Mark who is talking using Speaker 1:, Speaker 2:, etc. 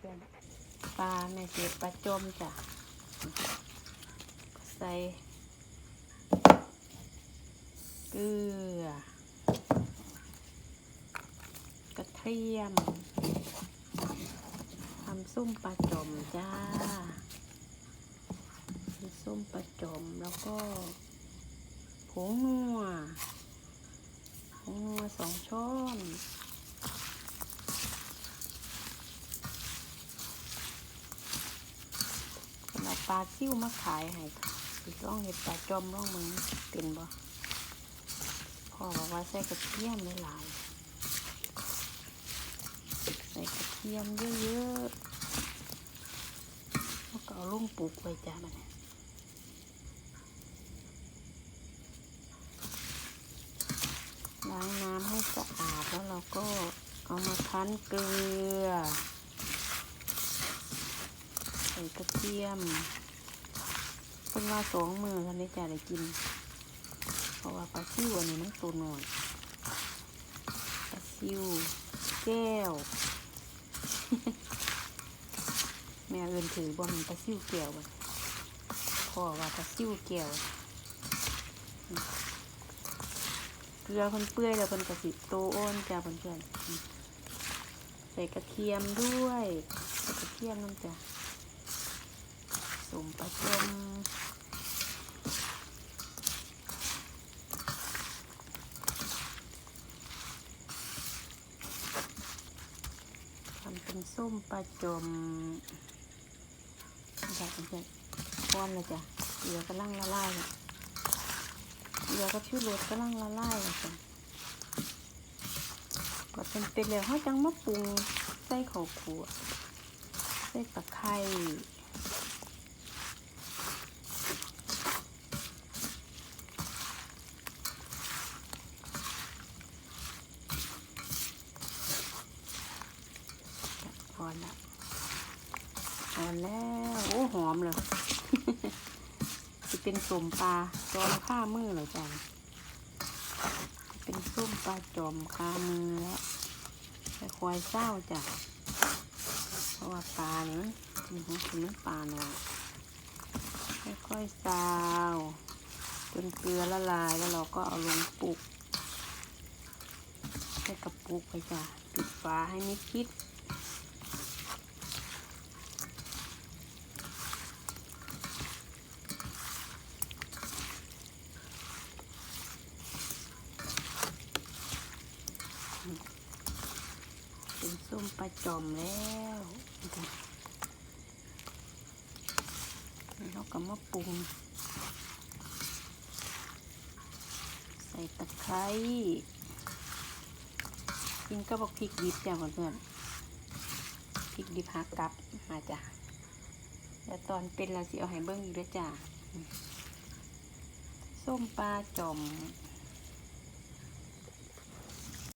Speaker 1: เพื่อนปลาแม่เสียปลาจมจ้ะใส่เกลือกระเทียมทำส้มปลาจมจ้าส้มปลาจมแล้วก็ผงนัวผงนัวสองช้อนคน เอาปลาซิ่วมาขายให้ค่ะร่องเห็ดปลาจอมร่องมึงเป็นบ่พ่อบอกว่าใส่กระเทียมหลายใส่กระเทียมเยอะๆแล้วก็เอาลุ่งปลูกไว้จ้ามันล้างน้ำให้สะอาดแล้วเราก็เอามาคั้นเกลือ ส่กระเทียมเพิ่งว่าสองมือท่านนี้จะได้กิน เพราะว่าปลาซิวอันนี้มันตัวหน่อยปลาซิวแก้ว แม่เอินถือบ่มันปลาซิวแก้วบ่พ่อว่าปลาซิวแก้วเกลือคนเปื่อยแล้วคนกระสิโตโอนจ้าเพื่อนๆใส่กระเทียมด้วย ใส่กระเทียมน้ำจ้ะ สมปลาจมทำเป็นส้มปลาจมจ้ะเพื่อนๆป้อนเลยจ้ะเกลือกำลังละลายเลยเกลือกับชูรสกำลังละลายเลยจ้ะก็เป็นเป็นแล้วเขาจังมาปรุงใส่ข้าวคั่วใส่ตะไคร้พอละ พอแล้ว โอ้หอมเลยจะเป็นสมปลาจอมข้ามือเหรอจ๊ะเป็นส้มปลาจอมข้ามือแล้วไปควายเศร้าจ้ะเพราะว่าปลาเนี่ยมันมันคือมันปลาเนาะค่อยๆซาวจนเกลือละลายแล้วเราก็เอาลงปลุกใส่กระปุกไปจ้ะปิดฝาให้มิดชิด เป็นส้มปลาจอมแล้วแล้วเราก็มาปรุง ใส่ตะไคร้กินก็บอกพริกดิบจ้ะเพื่อนพริกดิบหักกลับมาจ้ะแล้วตอนเป็นเราสิเอาให้เบิ้งอีกด้วยจ้ะส้มปลาจอม